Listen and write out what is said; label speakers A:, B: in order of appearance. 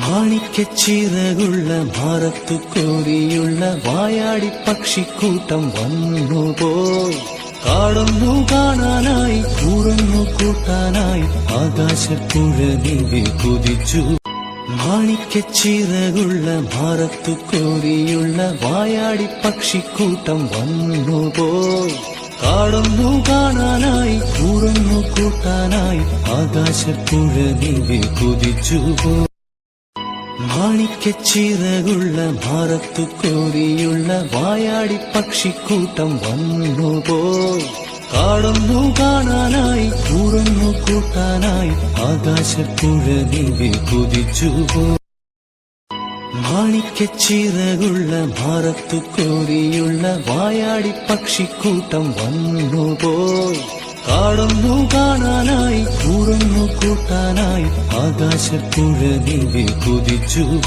A: മാണിക്കച്ചിറകുള്ള മാറത്തു കോരിയുള്ള വായാടി പക്ഷിക്കൂട്ടം വന്നുപോയി കാടൊന്നു കാണാനായി കൂറന്നു കൂട്ടാനായി ആകാശപ്പുഴ നീവി കുതിച്ചു. മാണിക്കച്ചിറകുള്ള മാറത്തു കോരിയുള്ള വായാടി പക്ഷിക്കൂട്ടം വന്നുപോയി കാടൊന്നു കാണാനായി കൂറന്നു കൂട്ടാനായി ആകാശപ്പുഴ കുതിച്ചു മാണിക്കച്ചിറകുള്ള മാറത്തു കോരിയുള്ള വായാടി പക്ഷിക്കൂട്ടം വന്നുപോയി കാടൊന്നു കാണാനായി കൂറൊന്നു കൂട്ടാനായി ആകാശപ്പുഴ നീവി കുതിച്ചുപോയി മാണിക്കച്ചിറകുള്ള മാറത്തു കോരിയുള്ള വായാടി പക്ഷിക്കൂട്ടം വന്നു പോ കാണാനായി കൂറൊന്നു കൂട്ടാനായി ആകാശപ്പുഴ നീവി കുതിച്ചുപോയി